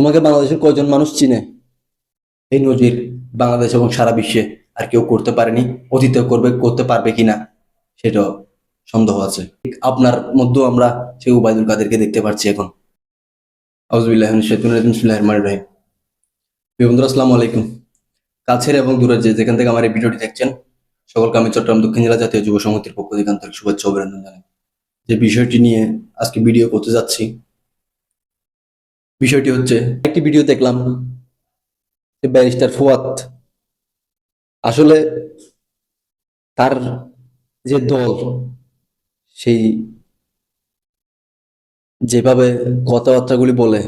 তোমাকে বাংলাদেশের কয়জন মানুষ চিনে? এই নজির বাংলাদেশ এবং সারা বিশ্বে আর কেউ করতে পারেনি অতীতে করবে, করতে পারবে কিনা সেটা সন্দেহ আছে। আপনার মধ্যেও আমরা সেই উবায়দুল কাদেরকে দেখতে পাচ্ছি এখন। আউজবিল্লাহ আলাইকুম। কাছের এবং দূরের যে যেখান থেকে আমার এই ভিডিওটি দেখছেন, সকলকে আমি চট্টগ্রাম দক্ষিণ জেলা জাতীয় যুব সমিতির পক্ষ থেকে আন্তরিক শুভেচ্ছা অভিনন্দন জানাই। যে বিষয়টি নিয়ে আজকে ভিডিও করতে যাচ্ছি বিষয়টি হচ্ছে, একটি ভিডিও দেখলাম ব্যারিস্টার ফুয়াদ। আসলে তার যে দল, সেই যেভাবে কথাবার্তাগুলি বলে,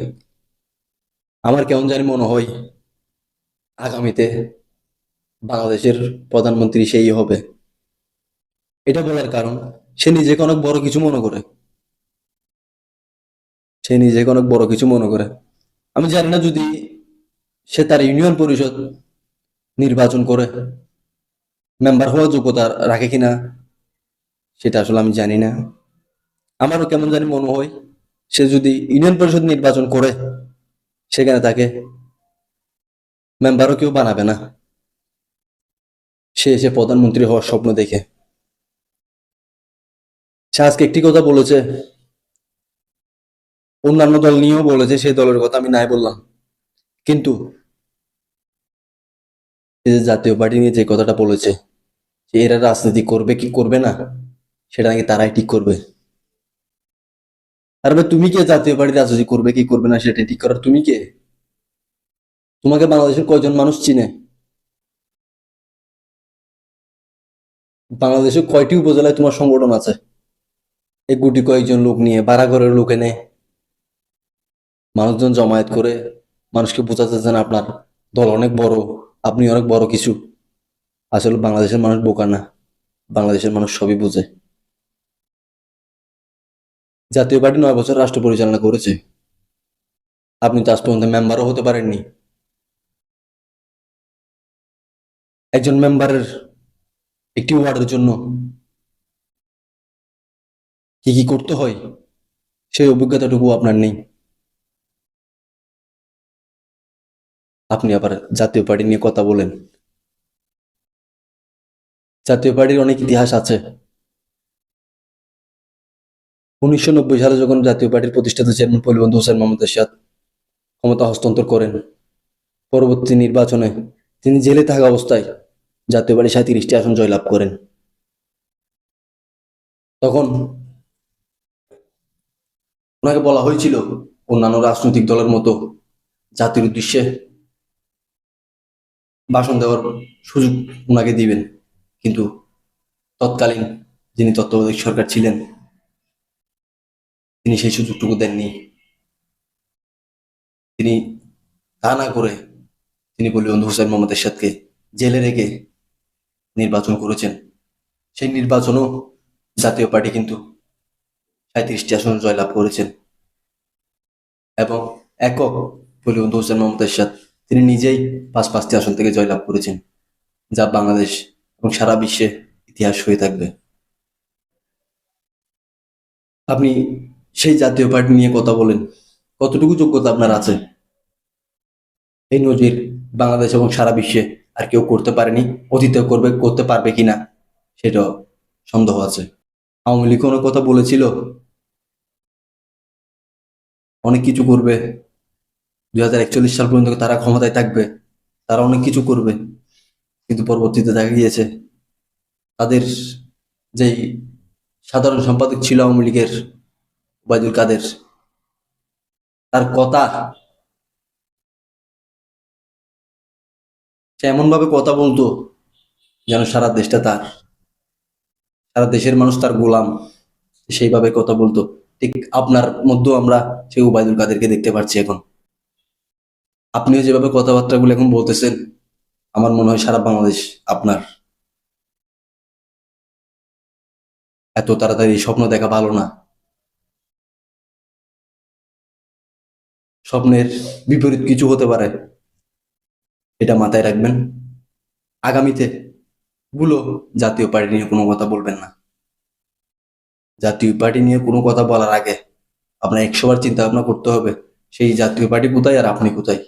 আমার কেমন জানি মনে হয় আগামীতে বাংলাদেশের প্রধানমন্ত্রী সেই হবে। এটা বলার কারণ, সে নিজেকে অনেক বড় কিছু মনে করে। সে নিজেকে অনেক বড় কিছু মনে করে। আমি জানি না যদি সে তার ইউনিয়ন পরিষদ নির্বাচন করে মেম্বার হওয়ার যোগ্যতা রাখে কিনা, সেটা আসলে আমি জানি না। আমারও কেমন জানি মনে হয়, সে যদি ইউনিয়ন পরিষদ নির্বাচন করে, সেখানে তাকে মেম্বারও কেউ বানাবে না। সে এসে প্রধানমন্ত্রী হওয়ার স্বপ্ন দেখে। সে আজকে একটি কথা বলেছে অন্যান্য দল নিয়েও বলেছে, সেই দলের কথা আমি নাই বললাম। কিন্তু জাতীয় পার্টি নিয়ে যে কথাটা বলেছে, যে এরা রাজনীতি করবে কি করবে না, সেটা নাকি তারাই ঠিক করবে। আর তুমি কে জাতীয় পার্টি রাজনীতি করবে কি করবে না, সেটা ঠিক করার তুমি কে? তোমাকে বাংলাদেশের কয়জন মানুষ চিনে? বাংলাদেশের কয়টি উপজেলায় তোমার সংগঠন আছে? এই গুটি কয়েকজন লোক নিয়ে ভাড়া ঘরের লোক এনে মানুষজন জমায়েত করে মানুষকে বোঝাতে চান আপনার দল অনেক বড়, আপনি অনেক বড় কিছু। আসলে বাংলাদেশের মানুষ বোকা না, বাংলাদেশের মানুষ সবই বোঝে। জাতীয় পার্টি নয় বছর রাষ্ট্র পরিচালনা করেছে। আপনি তো আজ পর্যন্ত মেম্বারও হতে পারেননি। একজন মেম্বারের একটি ওয়ার্ডের জন্য কি কি করতে হয়, সেই অভিজ্ঞতাটুকু আপনার নেই। আপনি আবার জাতীয় পার্টি নিয়ে কথা বলেন। জাতীয় পার্টির অনেক ইতিহাস আছে। উনিশশো নব্বই সালে যখন জাতীয় পার্টির প্রতিষ্ঠাতা চেয়ারম্যান পলিবন্ধু হোসেন মোহাম্মদ এরশাদ ক্ষমতা হস্তান্তর করেন, পরবর্তী নির্বাচনে তিনি জেলে থাকা অবস্থায় জাতীয় পার্টি সাঁত্রিশটি আসন জয়লাভ করেন। তখন ওনাকে বলা হয়েছিল অন্যান্য রাজনৈতিক দলের মতো জাতির উদ্দেশ্যে ভাষণ দেওয়ার সুযোগ ওনাকে দিবেন। কিন্তু তৎকালীন যিনি তত্ত্বাবধায়ক সরকার ছিলেন, তিনি সেই সুযোগটুকু দেননি। তিনি তা না করে তিনি বলিবন্ধু হুসেন মোহাম্মদ এরশাদকে জেলে রেখে নির্বাচন করেছেন। সেই নির্বাচনও জাতীয় পার্টি কিন্তু সাঁত্রিশটি আসন জয়লাভ করেছেন। এবং একক বলিবন্ধু হোসেন মোহাম্মদ এরশাদ তিনি নিজেই পাঁচ পাঁচটি আসন থেকে জয়লাভ করেছেন, যা বাংলাদেশ এবং সারা বিশ্বে ইতিহাস হয়ে থাকবে। আপনি সেই জাতীয় পার্টি নিয়ে কথা বলেন, কতটুকু যোগ্যতা আপনার আছে? এই নজির বাংলাদেশ এবং সারা বিশ্বে আর কেউ করতে পারেনি, অতীতে করবে, করতে পারবে কিনা সেটা সন্দেহ আছে। আওয়ামী লীগ কোনো কথা বলেছিল? অনেক কিছু করবে দুই হাজার একচল্লিশ সাল পর্যন্ত তারা ক্ষমতায় থাকবে, তারা অনেক কিছু করবে, কিন্তু পরবর্তীতে দেখা গিয়েছে তাদের যেই সাধারণ সম্পাদক ছিল আওয়ামী লীগের ওবায়দুল কাদের, তার কথা সে এমন ভাবে কথা বলতো যেন সারা দেশটা তার, সারা দেশের মানুষ তার গোলাম সেইভাবে কথা বলতো। ঠিক আপনার মধ্যেও আমরা সেই উবায়দুল কাদেরকে দেখতে পাচ্ছি এখন। আপনিও যেভাবে কথাবার্তাগুলো এখন বলতেছেন, আমার মনে হয় সারা বাংলাদেশ আপনার। এত তাড়াতাড়ি স্বপ্ন দেখা ভালো না। স্বপ্নের বিপরীত কিছু হতে পারে, এটা মাথায় রাখবেন। আগামীতে গুলো জাতীয় পার্টি নিয়ে কোনো কথা বলবেন না। জাতীয় পার্টি নিয়ে কোনো কথা বলার আগে আপনার একশোবার চিন্তা ভাবনা করতে হবে, সেই জাতীয় পার্টি কোথায় আর আপনি কোথায়?